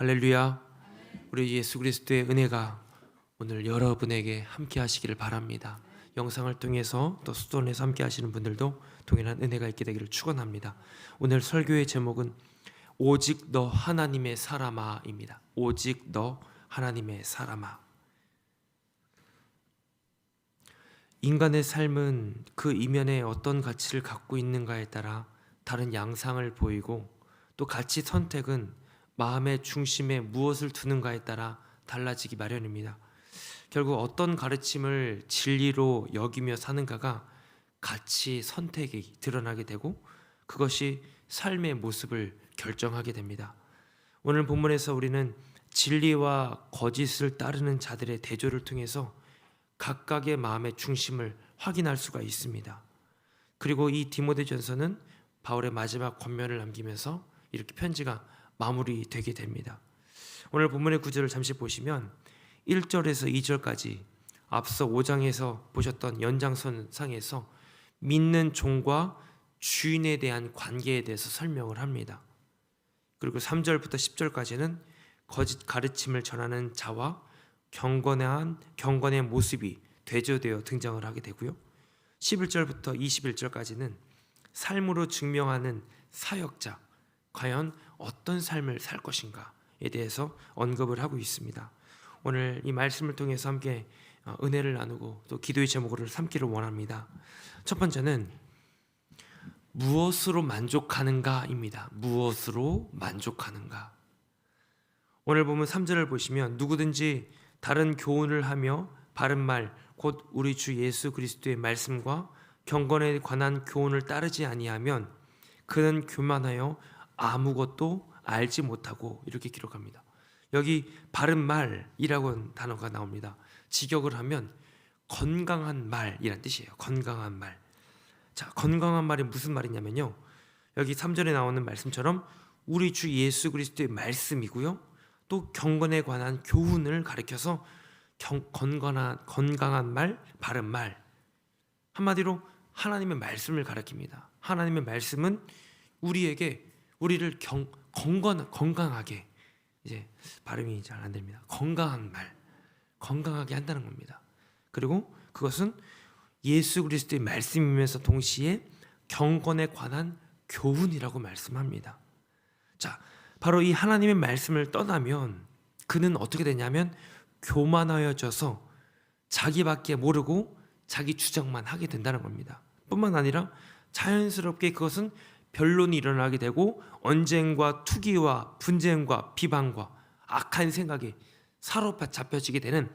할렐루야. 우리 예수 그리스도의 은혜가 오늘 여러분에게 함께 하시기를 바랍니다. 영상을 통해서 또 수도원에서 함께 하시는 분들도 동일한 은혜가 있게 되기를 축원합니다. 오늘 설교의 제목은 오직 너 하나님의 사람아입니다. 오직 너 하나님의 사람아. 인간의 삶은 그 이면에 어떤 가치를 갖고 있는가에 따라 다른 양상을 보이고 또 가치 선택은 마음의 중심에 무엇을 두는가에 따라 달라지기 마련입니다. 결국 어떤 가르침을 진리로 여기며 사는가가 가치 선택이 드러나게 되고 그것이 삶의 모습을 결정하게 됩니다. 오늘 본문에서 우리는 진리와 거짓을 따르는 자들의 대조를 통해서 각각의 마음의 중심을 확인할 수가 있습니다. 그리고 이 디모데전서는 바울의 마지막 권면을 남기면서 이렇게 편지가 마무리되게 됩니다. 오늘 본문의 구절을 잠시 보시면 1절에서 2절까지 앞서 5장에서 보셨던 연장선상에서 믿는 종과 주인에 대한 관계에 대해서 설명을 합니다. 그리고 3절부터 10절까지는 거짓 가르침을 전하는 자와 경건한 경건의 모습이 대조되어 등장을 하게 되고요. 11절부터 21절까지는 삶으로 증명하는 사역자 과연 어떤 삶을 살 것인가에 대해서 언급을 하고 있습니다. 오늘 이 말씀을 통해서 함께 어, 은혜를 나누고 또 기도의 제목으로 삼기를 원합니다. 첫 번째는 무엇으로 만족하는가입니다. 무엇으로 만족하는가? 오늘 보면 3절을 보시면 누구든지 다른 교훈을 하며 바른 말 곧 우리 주 예수 그리스도의 말씀과 경건에 관한 교훈을 따르지 아니하면 그는 교만하여 아무것도 알지 못하고 이렇게 기록합니다. 여기 바른 말이라고 단어가 나옵니다. 직역을 하면 건강한 말이란 뜻이에요. 건강한 말. 자, 건강한 말이 무슨 말이냐면요. 여기 3절에 나오는 말씀처럼 우리 주 예수 그리스도의 말씀이고요. 또 경건에 관한 교훈을 가리켜서 경, 건강한 건강한 말, 바른 말. 한마디로 하나님의 말씀을 가리킵니다. 하나님의 말씀은 우리에게 우리를 경, 건강 건강하게 이제 발음이 잘 안 됩니다. 건강한 말, 건강하게 한다는 겁니다. 그리고 그것은 예수 그리스도의 말씀이면서 동시에 경건에 관한 교훈이라고 말씀합니다. 자, 바로 이 하나님의 말씀을 떠나면 그는 어떻게 되냐면 교만하여져서 자기밖에 모르고 자기 주장만 하게 된다는 겁니다. 뿐만 아니라 자연스럽게 그것은 변론이 일어나게 되고 언쟁과 투기와 분쟁과 비방과 악한 생각에 사로잡혀지게 되는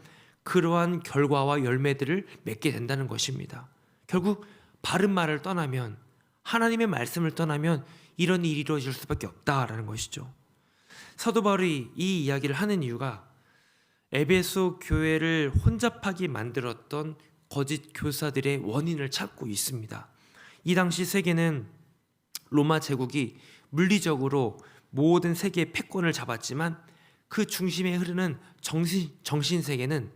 그러한 결과와 열매들을 맺게 된다는 것입니다. 결국 바른 말을 떠나면 하나님의 말씀을 떠나면 이런 일이 이루어질 수밖에 없다라는 것이죠. 사도 바울이 이 이야기를 하는 이유가 에베소 교회를 혼잡하게 만들었던 거짓 교사들의 원인을 찾고 있습니다. 이 당시 세계는 로마 제국이 물리적으로 모든 세계의 패권을 잡았지만 그 중심에 흐르는 정신, 정신 세계는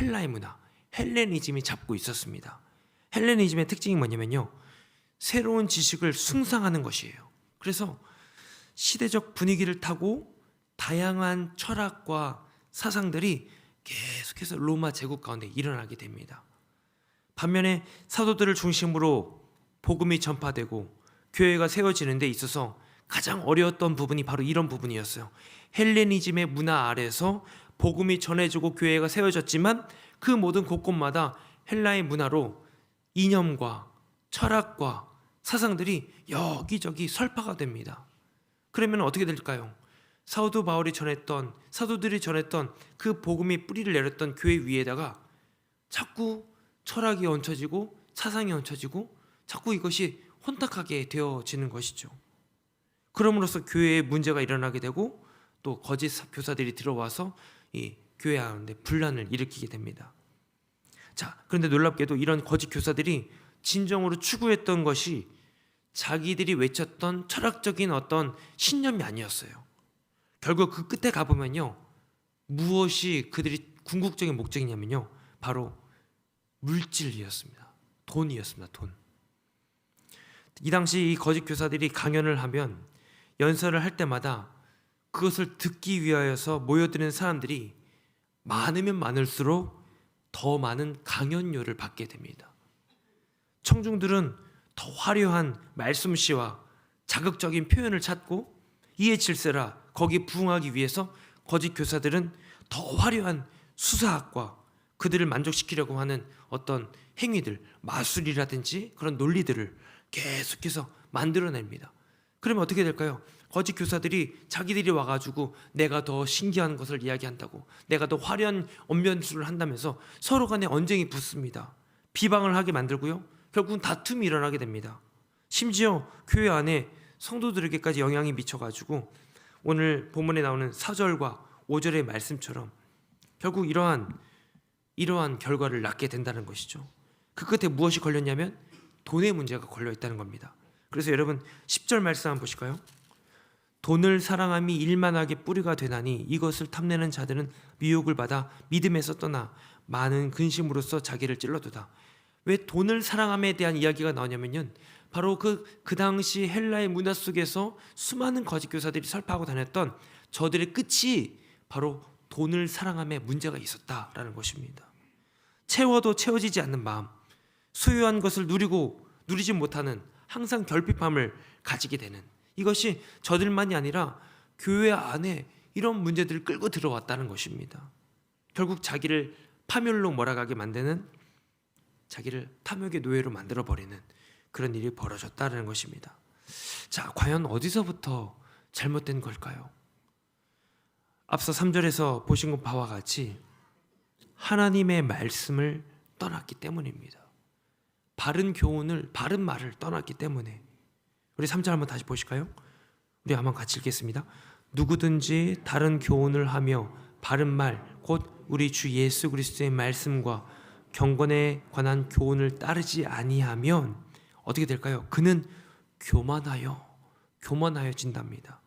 헬라의 문화, 헬레니즘이 잡고 있었습니다. 헬레니즘의 특징이 뭐냐면요. 새로운 지식을 숭상하는 것이에요. 그래서 시대적 분위기를 타고 다양한 철학과 사상들이 계속해서 로마 제국 가운데 일어나게 됩니다. 반면에 사도들을 중심으로 복음이 전파되고 교회가 세워지는 데 있어서 가장 어려웠던 부분이 바로 이런 부분이었어요. 헬레니즘의 문화 아래서 복음이 전해지고 교회가 세워졌지만 그 모든 곳곳마다 헬라의 문화로 이념과 철학과 사상들이 여기저기 설파가 됩니다. 그러면 어떻게 될까요? 사도 바울이 전했던 사도들이 전했던 그 복음이 뿌리를 내렸던 교회 위에다가 자꾸 철학이 얹혀지고 사상이 얹혀지고 자꾸 이것이 혼탁하게 되어지는 것이죠. 그럼으로써 교회에 문제가 일어나게 되고 또 거짓 교사들이 들어와서 이 교회 안에 분란을 일으키게 됩니다. 자, 그런데 놀랍게도 이런 거짓 교사들이 진정으로 추구했던 것이 자기들이 외쳤던 철학적인 어떤 신념이 아니었어요. 결국 그 끝에 가보면요. 무엇이 그들이 궁극적인 목적이냐면요. 바로 물질이었습니다. 돈이었습니다. 돈. 이 당시 이 거짓 교사들이 강연을 하면 연설을 할 때마다 그것을 듣기 위하여서 모여드는 사람들이 많으면 많을수록 더 많은 강연료를 받게 됩니다. 청중들은 더 화려한 말씀씨와 자극적인 표현을 찾고 이해 질세라 거기에 부응하기 위해서 거짓 교사들은 더 화려한 수사학과 그들을 만족시키려고 하는 어떤 행위들, 마술이라든지 그런 논리들을 계속해서 만들어냅니다. 그러면 어떻게 될까요? 거짓 교사들이 자기들이 와가지고 내가 더 신기한 것을 이야기한다고, 내가 더 화려한 언변술을 한다면서 서로 간에 언쟁이 붙습니다. 비방을 하게 만들고요. 결국은 다툼이 일어나게 됩니다. 심지어 교회 안에 성도들에게까지 영향이 미쳐가지고 오늘 본문에 나오는 4절과 5절의 말씀처럼 결국 이러한 이러한 결과를 낳게 된다는 것이죠. 그 끝에 무엇이 걸렸냐면 돈의 문제가 걸려 있다는 겁니다. 그래서 여러분 10절 말씀 한번 보실까요? 돈을 사랑함이 일만하게 뿌리가 되나니 이것을 탐내는 자들은 미혹을 받아 믿음에서 떠나 많은 근심으로써 자기를 찔러도다. 왜 돈을 사랑함에 대한 이야기가 나오냐면요. 바로 그, 그 당시 헬라의 문화 속에서 수많은 거짓 교사들이 설파하고 다녔던 저들의 끝이 바로 돈을 사랑함에 문제가 있었다라는 것입니다. 채워도 채워지지 않는 마음, 소유한 것을 누리고 누리지 못하는 항상 결핍함을 가지게 되는 이것이 저들만이 아니라 교회 안에 이런 문제들을 끌고 들어왔다는 것입니다. 결국 자기를 파멸로 몰아가게 만드는 자기를 탐욕의 노예로 만들어 버리는 그런 일이 벌어졌다는 것입니다. 자, 과연 어디서부터 잘못된 걸까요? 앞서 3절에서 보신 것 바와 같이 하나님의 말씀을 떠났기 때문입니다. 바른 교훈을 바른 말을 떠났기 때문에 우리 3절 한번 다시 보실까요? 우리 한번 같이 읽겠습니다. 누구든지 다른 교훈을 하며 바른 말 곧 우리 주 예수 그리스도의 말씀과 경건에 관한 교훈을 따르지 아니하면 어떻게 될까요? 그는 교만하여 교만하여진답니다.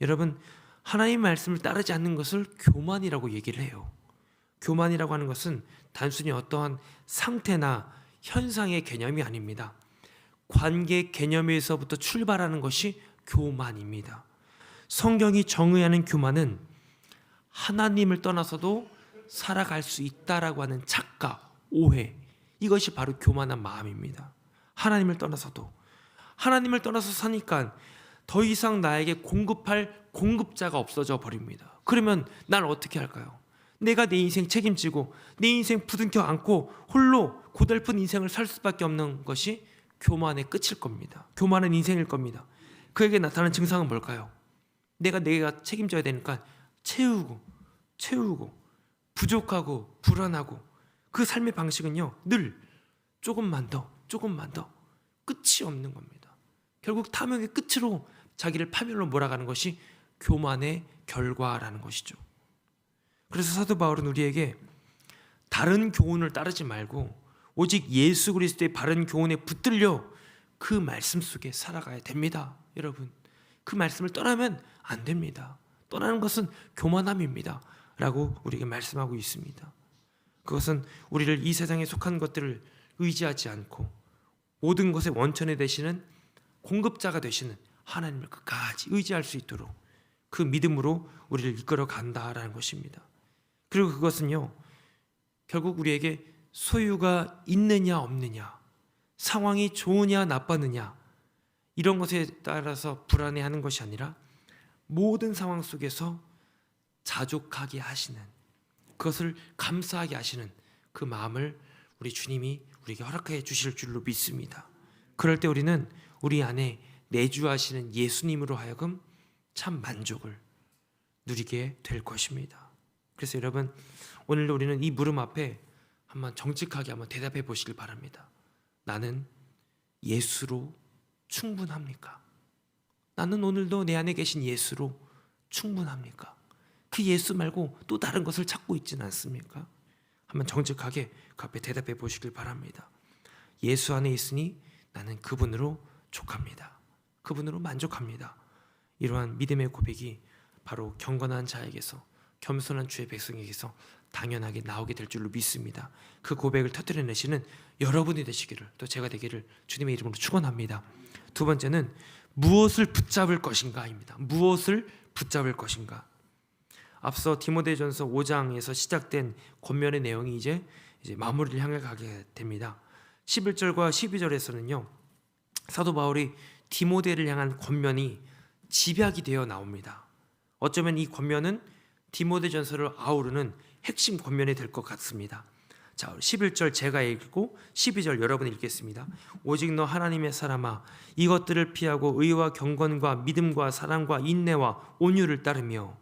여러분 하나님 말씀을 따르지 않는 것을 교만이라고 얘기를 해요. 교만이라고 하는 것은 단순히 어떠한 상태나 현상의 개념이 아닙니다. 관계 개념에서부터 출발하는 것이 교만입니다. 성경이 정의하는 교만은 하나님을 떠나서도 살아갈 수 있다라고 하는 착각, 오해 이것이 바로 교만한 마음입니다. 하나님을 떠나서도 하나님을 떠나서 사니까 더 이상 나에게 공급할 공급자가 없어져 버립니다. 그러면 난 어떻게 할까요? 내가 내 인생 책임지고 내 인생 부둥켜 안고 홀로 고달픈 인생을 살 수밖에 없는 것이 교만의 끝일 겁니다. 교만은 인생일 겁니다. 그에게 나타나는 증상은 뭘까요? 내가 내가 책임져야 되니까 채우고 채우고 부족하고 불안하고 그 삶의 방식은요 늘 조금만 더 조금만 더 끝이 없는 겁니다. 결국 탐욕의 끝으로 자기를 파멸로 몰아가는 것이 교만의 결과라는 것이죠. 그래서 사도 바울은 우리에게 다른 교훈을 따르지 말고 오직 예수 그리스도의 바른 교훈에 붙들려 그 말씀 속에 살아가야 됩니다. 여러분. 그 말씀을 떠나면 안 됩니다. 떠나는 것은 교만함입니다. 라고 우리에게 말씀하고 있습니다. 그것은 우리를 이 세상에 속한 것들을 의지하지 않고 모든 것의 원천에 되시는 공급자가 되시는 하나님을 끝까지 의지할 수 있도록 그 믿음으로 우리를 이끌어 간다라는 것입니다. 그리고 그것은요, 결국 우리에게 소유가 있느냐 없느냐, 상황이 좋으냐 나빠느냐, 이런 것에 따라서 불안해하는 것이 아니라 모든 상황 속에서 자족하게 하시는 그것을 감사하게 하시는 그 마음을 우리 주님이 우리에게 허락해 주실 줄로 믿습니다. 그럴 때 우리는 우리 안에 내주하시는 예수님으로 하여금 참 만족을 누리게 될 것입니다. 그래서 여러분 오늘도 우리는 이 물음 앞에 한번 정직하게 한번 대답해 보시길 바랍니다. 나는 예수로 충분합니까? 나는 오늘도 내 안에 계신 예수로 충분합니까? 그 예수 말고 또 다른 것을 찾고 있지는 않습니까? 한번 정직하게 그 앞에 대답해 보시길 바랍니다. 예수 안에 있으니 나는 그분으로 족합니다. 그분으로 만족합니다. 이러한 믿음의 고백이 바로 경건한 자에게서 겸손한 주의 백성에게서 당연하게 나오게 될 줄로 믿습니다. 그 고백을 터뜨려내시는 여러분이 되시기를 또 제가 되기를 주님의 이름으로 축원합니다. 두 번째는 무엇을 붙잡을 것인가입니다. 무엇을 붙잡을 것인가? 앞서 디모데전서 5장에서 시작된 권면의 내용이 이제 이제 마무리를 향해 가게 됩니다. 11절과 12절에서는요. 사도 바울이 디모데를 향한 권면이 집약이 되어 나옵니다. 어쩌면 이 권면은 디모데전서를 아우르는 핵심 권면이 될 것 같습니다. 자, 11절 제가 읽고 12절 여러분 읽겠습니다. 오직 너 하나님의 사람아 이것들을 피하고 의와 경건과 믿음과 사랑과 인내와 온유를 따르며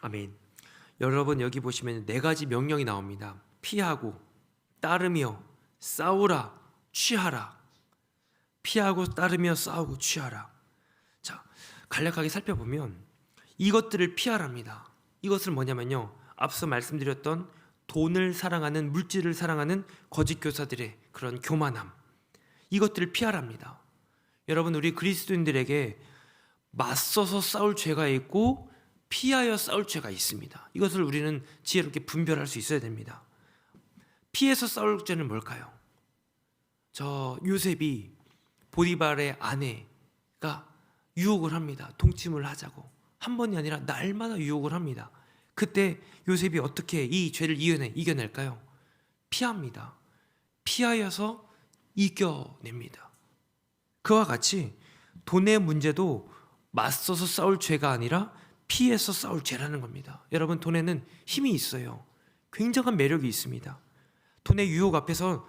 아멘. 여러분 여기 보시면 네 가지 명령이 나옵니다. 피하고 따르며 싸우라 취하라. 피하고 따르며 싸우고 취하라. 자, 간략하게 살펴보면 이것들을 피하랍니다. 이것을 뭐냐면요. 앞서 말씀드렸던 돈을 사랑하는 물질을 사랑하는 거짓 교사들의 그런 교만함. 이것들을 피하랍니다. 여러분 우리 그리스도인들에게 맞서서 싸울 죄가 있고 피하여 싸울 죄가 있습니다. 이것을 우리는 지혜롭게 분별할 수 있어야 됩니다. 피해서 싸울 죄는 뭘까요? 저 요셉이 보디발의 아내가 유혹을 합니다. 동침을 하자고 한 번이 아니라 날마다 유혹을 합니다. 그때 요셉이 어떻게 이 죄를 이겨내 이겨낼까요? 피합니다. 피하여서 이겨냅니다. 그와 같이 돈의 문제도 맞서서 싸울 죄가 아니라 피해서 싸울 죄라는 겁니다. 여러분 돈에는 힘이 있어요. 굉장한 매력이 있습니다. 돈의 유혹 앞에서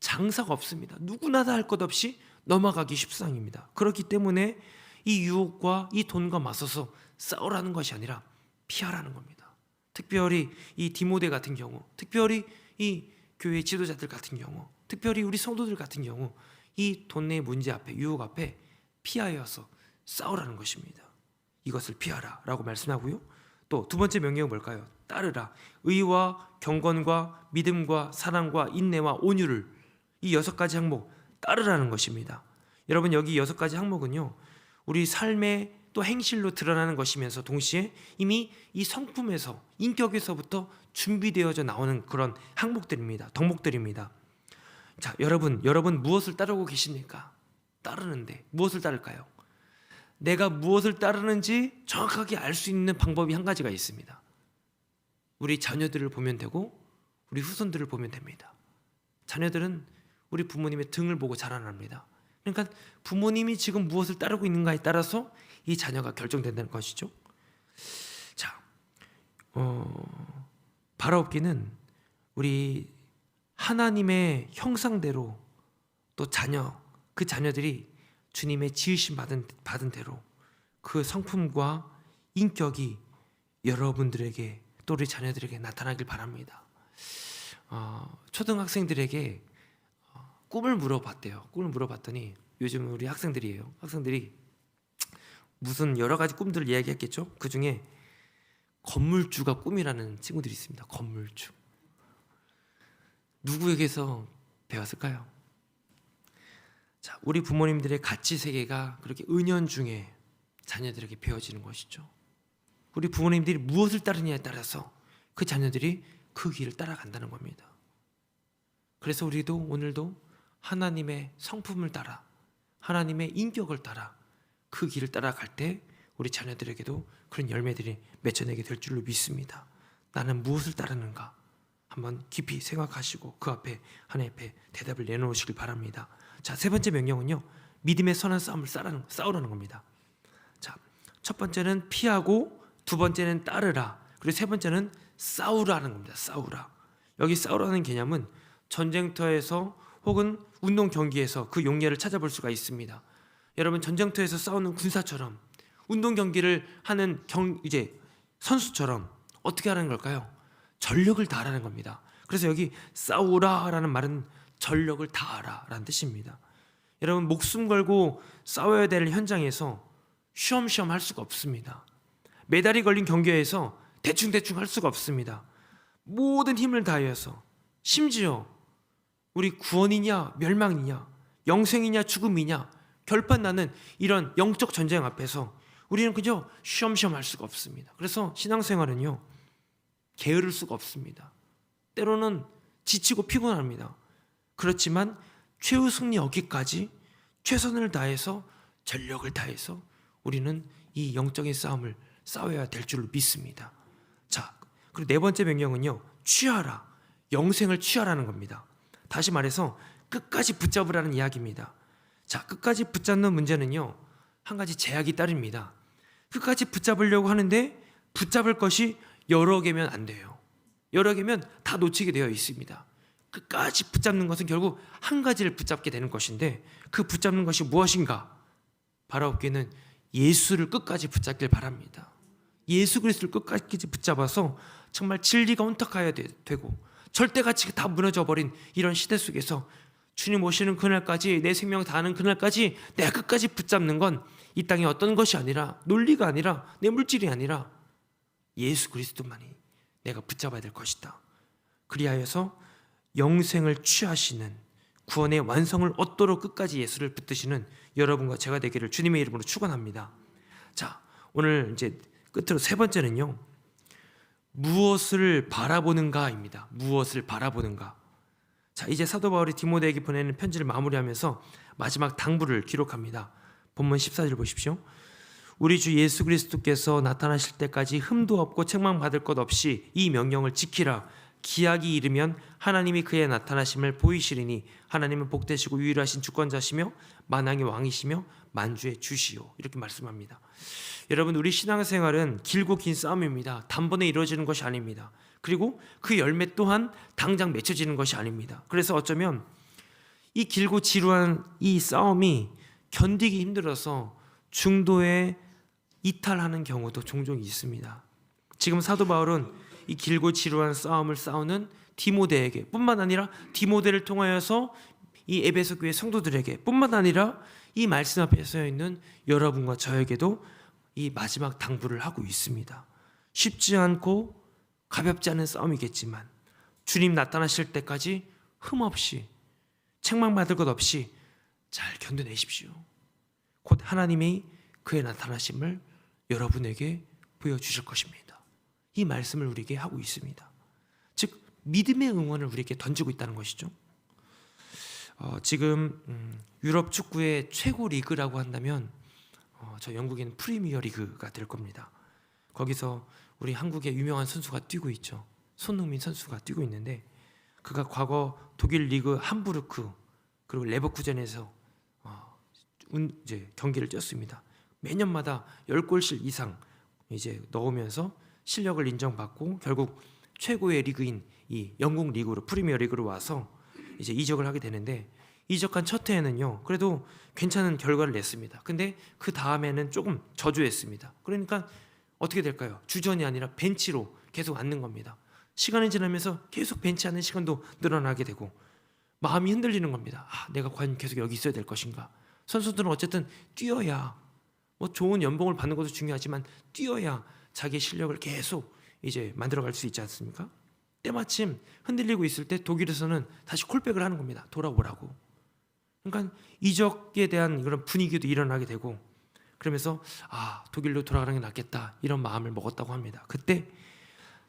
장사가 없습니다. 누구나 다 할 것 없이 넘어가기 십상입니다. 그렇기 때문에 이 유혹과 이 돈과 맞서서 싸우라는 것이 아니라 피하라는 겁니다. 특별히 이 디모데 같은 경우, 특별히 이 교회 지도자들 같은 경우, 특별히 우리 성도들 같은 경우 이 돈의 문제 앞에 유혹 앞에 피하여서 싸우라는 것입니다. 이것을 피하라라고 말씀하고요. 또 두 번째 명령은 뭘까요? 따르라. 의와 경건과 믿음과 사랑과 인내와 온유를 이 여섯 가지 항목 따르라는 것입니다. 여러분 여기 여섯 가지 항목은요. 우리 삶의 또 행실로 드러나는 것이면서 동시에 이미 이 성품에서 인격에서부터 준비되어져 나오는 그런 항목들입니다. 덕목들입니다. 자, 여러분, 여러분 무엇을 따르고 계십니까? 따르는데 무엇을 따를까요? 내가 무엇을 따르는지 정확하게 알 수 있는 방법이 한 가지가 있습니다. 우리 자녀들을 보면 되고 우리 후손들을 보면 됩니다. 자녀들은 우리 부모님의 등을 보고 자라납니다. 그러니까 부모님이 지금 무엇을 따르고 있는가에 따라서 이 자녀가 결정된다는 것이죠. 자, 어, 바라옵기는 우리 하나님의 형상대로 또 자녀 그 자녀들이 주님의 지으심 받은 받은 대로 그 성품과 인격이 여러분들에게 또 우리 자녀들에게 나타나길 바랍니다. 어, 초등학생들에게 어, 꿈을 물어봤대요. 꿈을 물어봤더니 요즘 우리 학생들이에요. 학생들이 무슨 여러 가지 꿈들을 이야기했겠죠. 그 중에 건물주가 꿈이라는 친구들이 있습니다. 건물주. 누구에게서 배웠을까요? 자, 우리 부모님들의 가치 세계가 그렇게 은연중에 자녀들에게 배워지는 것이죠. 우리 부모님들이 무엇을 따르느냐에 따라서 그 자녀들이 그 길을 따라간다는 겁니다. 그래서 우리도 오늘도 하나님의 성품을 따라 하나님의 인격을 따라 그 길을 따라갈 때 우리 자녀들에게도 그런 열매들이 맺혀내게 될 줄로 믿습니다. 나는 무엇을 따르는가? 한번 깊이 생각하시고 그 앞에 하나님 앞에 대답을 내놓으시길 바랍니다. 자, 세 번째 명령은요. 믿음의 선한 싸움을 싸라는, 싸우라는 겁니다. 자, 첫 번째는 피하고 두 번째는 따르라. 그리고 세 번째는 싸우라는 겁니다. 싸우라. 여기 싸우라는 개념은 전쟁터에서 혹은 운동 경기에서 그 용례를 찾아볼 수가 있습니다. 여러분 전쟁터에서 싸우는 군사처럼 운동 경기를 하는 경 이제 선수처럼 어떻게 하는 걸까요? 전력을 다하라는 겁니다. 그래서 여기 싸우라라는 말은 전력을 다하라라는 뜻입니다. 여러분 목숨 걸고 싸워야 될 현장에서 쉬엄쉬엄 할 수가 없습니다. 메달이 걸린 경기에서 대충대충 할 수가 없습니다. 모든 힘을 다하여서 심지어 우리 구원이냐 멸망이냐 영생이냐 죽음이냐 결판 나는 이런 영적 전쟁 앞에서 우리는 그저 쉬엄쉬엄 할 수가 없습니다. 그래서 신앙생활은요 게으를 수가 없습니다. 때로는 지치고 피곤합니다. 그렇지만 최후 승리 얻기까지 최선을 다해서 전력을 다해서 우리는 이 영적인 싸움을 싸워야 될 줄로 믿습니다. 자, 그리고 네 번째 명령은요. 취하라. 영생을 취하라는 겁니다. 다시 말해서 끝까지 붙잡으라는 이야기입니다. 자, 끝까지 붙잡는 문제는요. 한 가지 제약이 따릅니다. 끝까지 붙잡으려고 하는데 붙잡을 것이 여러 개면 안 돼요. 여러 개면 다 놓치게 되어 있습니다. 끝까지 붙잡는 것은 결국 한 가지를 붙잡게 되는 것인데 그 붙잡는 것이 무엇인가? 바로 없기는 예수를 끝까지 붙잡길 바랍니다. 예수 그리스도를 끝까지 붙잡아서 정말 진리가 혼탁하여 되- 되고 절대 가치가 다 무너져 버린 이런 시대 속에서 주님 오시는 그날까지 내 생명 다하는 그날까지 내가 끝까지 붙잡는 건 이 땅의 어떤 것이 아니라 논리가 아니라 내 물질이 아니라 예수 그리스도만이 내가 붙잡아야 될 것이다. 그리하여서 영생을 취하시는 구원의 완성을 얻도록 끝까지 예수를 붙드시는 여러분과 제가 되기를 주님의 이름으로 축원합니다. 자, 오늘 이제 끝으로 세 번째는요. 무엇을 바라보는가입니다. 무엇을 바라보는가. 자, 이제 사도 바울이 디모데에게 보내는 편지를 마무리하면서 마지막 당부를 기록합니다. 본문 14절 보십시오. 우리 주 예수 그리스도께서 나타나실 때까지 흠도 없고 책망받을 것 없이 이 명령을 지키라. 기약이 이르면 하나님이 그의 나타나심을 보이시리니 하나님은 복되시고 유일하신 주권자시며 만왕의 왕이시며 만주의 주시오. 이렇게 말씀합니다. 여러분 우리 신앙생활은 길고 긴 싸움입니다. 단번에 이루어지는 것이 아닙니다. 그리고 그 열매 또한 당장 맺혀지는 것이 아닙니다. 그래서 어쩌면 이 길고 지루한 이 싸움이 견디기 힘들어서 중도에 이탈하는 경우도 종종 있습니다. 지금 사도 바울은 이 길고 지루한 싸움을 싸우는 디모데에게 뿐만 아니라 디모데를 통하여서 이 에베소 교회 성도들에게 뿐만 아니라 이 말씀 앞에 서 있는 여러분과 저에게도 이 마지막 당부를 하고 있습니다. 쉽지 않고 가볍지 않은 싸움이겠지만 주님 나타나실 때까지 흠 없이 책망받을 것 없이 잘 견뎌내십시오. 곧 하나님이 그의 나타나심을 여러분에게 보여주실 것입니다. 이 말씀을 우리에게 하고 있습니다. 즉 믿음의 응원을 우리에게 던지고 있다는 것이죠. 어, 지금 음, 유럽 축구의 최고 리그라고 한다면 어, 저 영국에는 프리미어 리그가 될 겁니다. 거기서 우리 한국의 유명한 선수가 뛰고 있죠. 손흥민 선수가 뛰고 있는데 그가 과거 독일 리그 함부르크 그리고 레버쿠젠에서 어, 운- 이제 경기를 뛰었습니다. 매년마다 10골씩 이상 이제 넣으면서 실력을 인정받고 결국 최고의 리그인 이 영국 리그로 프리미어 리그로 와서 이제 이적을 하게 되는데 이적한 첫 해에는요 그래도 괜찮은 결과를 냈습니다. 근데 그 다음에는 조금 저조했습니다. 그러니까 어떻게 될까요? 주전이 아니라 벤치로 계속 앉는 겁니다. 시간이 지나면서 계속 벤치 앉는 시간도 늘어나게 되고 마음이 흔들리는 겁니다. 아, 내가 과연 계속 여기 있어야 될 것인가? 선수들은 어쨌든 뛰어야 뭐 좋은 연봉을 받는 것도 중요하지만 뛰어야 자기 실력을 계속 이제 만들어갈 수 있지 않습니까? 때마침 흔들리고 있을 때 독일에서는 다시 콜백을 하는 겁니다. 돌아오라고. 그러니까 이적에 대한 그런 분위기도 일어나게 되고 그러면서 아 독일로 돌아가는 게 낫겠다 이런 마음을 먹었다고 합니다. 그때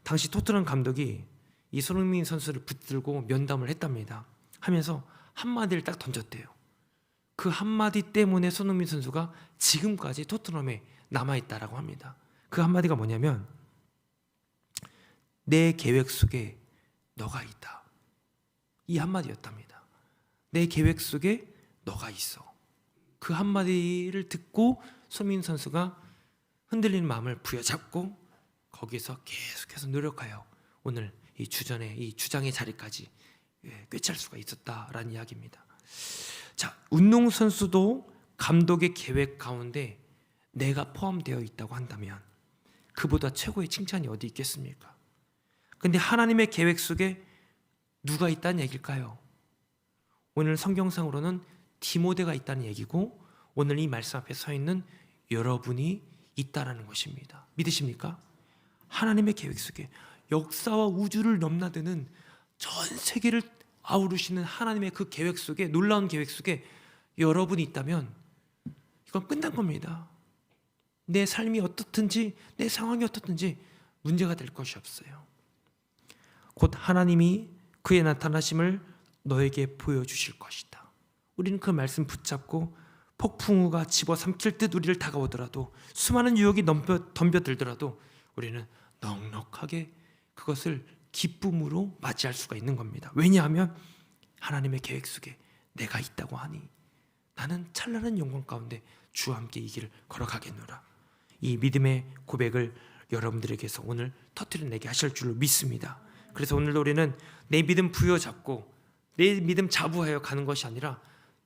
당시 토트넘 감독이 이 손흥민 선수를 붙들고 면담을 했답니다. 하면서 한마디를 딱 던졌대요. 그 한마디 때문에 손흥민 선수가 지금까지 토트넘에 남아있다라고 합니다. 그 한마디가 뭐냐면 내 계획 속에 너가 있다. 이 한마디였답니다. 내 계획 속에 너가 있어. 그 한마디를 듣고 손흥민 선수가 흔들리는 마음을 부여잡고 거기서 계속해서 노력하여 오늘 이 주전의 이 주장의 자리까지 예, 꿰찰 수가 있었다라는 이야기입니다. 자, 운동 선수도 감독의 계획 가운데 내가 포함되어 있다고 한다면 그보다 최고의 칭찬이 어디 있겠습니까? 근데 하나님의 계획 속에 누가 있다는 얘기일까요? 오늘 성경상으로는 디모데가 있다는 얘기고 오늘 이 말씀 앞에 서 있는 여러분이 있다라는 것입니다. 믿으십니까? 하나님의 계획 속에 역사와 우주를 넘나드는 전 세계를 아우르시는 하나님의 그 계획 속에 놀라운 계획 속에 여러분이 있다면 이건 끝난 겁니다. 내 삶이 어떻든지 내 상황이 어떻든지 문제가 될 것이 없어요. 곧 하나님이 그의 나타나심을 너에게 보여주실 것이다. 우리는 그 말씀 붙잡고 폭풍우가 집어삼킬 듯 우리를 다가오더라도 수많은 유혹이 넘벼, 덤벼들더라도 우리는 넉넉하게 그것을 기쁨으로 맞이할 수가 있는 겁니다. 왜냐하면 하나님의 계획 속에 내가 있다고 하니 나는 찬란한 영광 가운데 주와 함께 이 길을 걸어가겠노라. 이 믿음의 고백을 여러분들에게서 오늘 터뜨려내게 하실 줄로 믿습니다. 그래서 오늘도 우리는 내 믿음 부여잡고 내 믿음 자부하여 가는 것이 아니라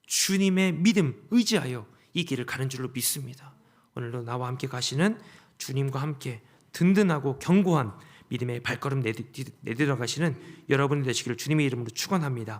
주님의 믿음 의지하여 이 길을 가는 줄로 믿습니다. 오늘도 나와 함께 가시는 주님과 함께 든든하고 견고한 믿음의 발걸음 내디- 내들어 가시는 여러분이 되시기를 주님의 이름으로 축원합니다.